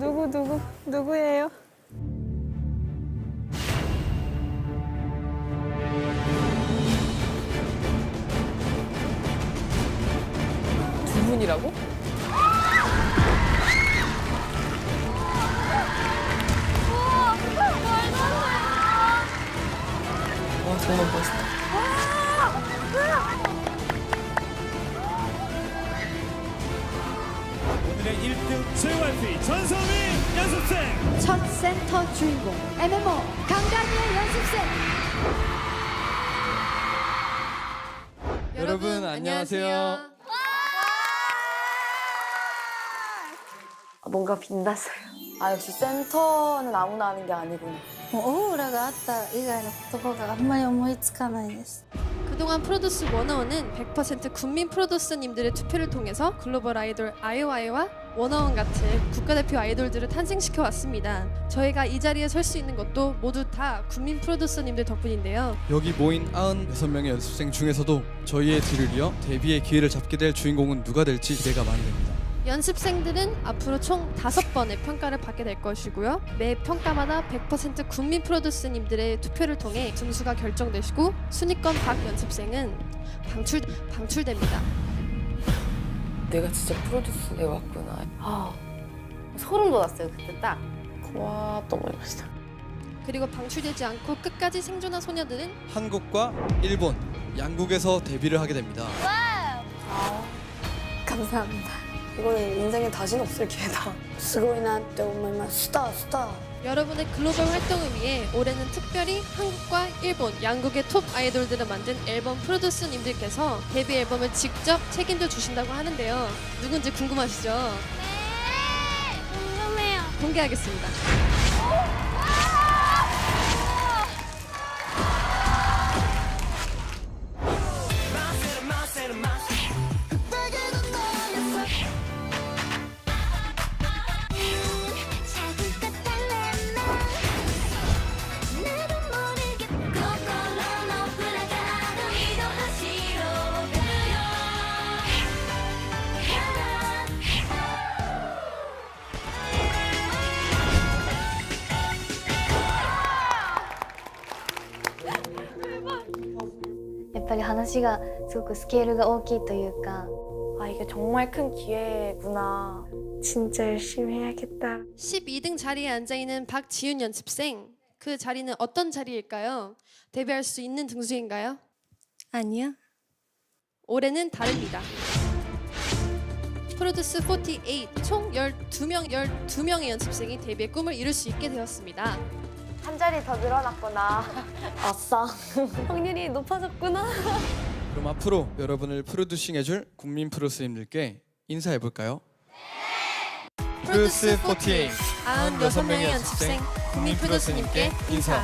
누구 누구 누구예요? 두 분이라고? 와 정말 멋있다. 오늘의 1등 JYP 전성민 연습생 첫 센터 주인공 MMO 강다니엘 연습생 여러분, 안녕하세요. 뭔가 빛났어요. 아 역시 센터는 아무나 하는 게 아니구나. もうオーラがあった以外の言葉があんまり思いつかないです 그동안 프로듀스 101은 100% 국민 프로듀서님들의 투표를 통해서 글로벌 아이돌 아이오아이와 원어원 같은 국가대표 아이돌들을 탄생시켜 왔습니다. 저희가 이 자리에 설 수 있는 것도 모두 다 국민 프로듀서님들 덕분인데요. 여기 모인 96명의 연습생 중에서도 저희의 뒤를 이어 데뷔의 기회를 잡게 될 주인공은 누가 될지 기대가 많이 됩니다. 연습생들은 앞으로 총 5번의 평가를 받게 될 것이고요. 매 평가마다 100% 국민 프로듀서님들의 투표를 통해 점수가 결정되시고 순위권 박 연습생은 방출, 방출됩니다. 내가 진짜 프로듀스 해 왔구나. 아 소름 돋았어요 그때 딱. 와 너무 멋있다. 그리고 방출되지 않고 끝까지 생존한 소녀들은 한국과 일본, 양국에서 데뷔를 하게 됩니다. 감사합니다. 이거는 인생에 다시는 없을 기회다. すごいなって思います。スタースター。 여러분의 글로벌 활동을 위해 올해는 특별히 한국과 일본, 양국의 톱 아이돌들을 만든 앨범 프로듀서님들께서 데뷔 앨범을 직접 책임져 주신다고 하는데요. 누군지 궁금하시죠? 네, 궁금해요. 공개하겠습니다. ぱり話がすごくスケールが大きいというか 아 이게 정말 큰 기회구나. 진짜 열심히 해야겠다. 12등 자리에 앉아 있는 박지윤 연습생. 그 자리는 어떤 자리일까요? 데뷔할 수 있는 등수인가요? 아니야. 올해는 다릅니다. 프로듀스 48, 총 12명, 12명의 연습생이 데뷔의 꿈을 이룰 수 있게 되었습니다. 한 자리 더 늘어났구나. 아싸. 확률이 높아졌구나. 그럼 앞으로 여러분을 프로듀싱 해줄 국민 프로스님들께 인사해볼까요? 프로듀스 48 96명의 연습생 국민 프로듀스님께 인사.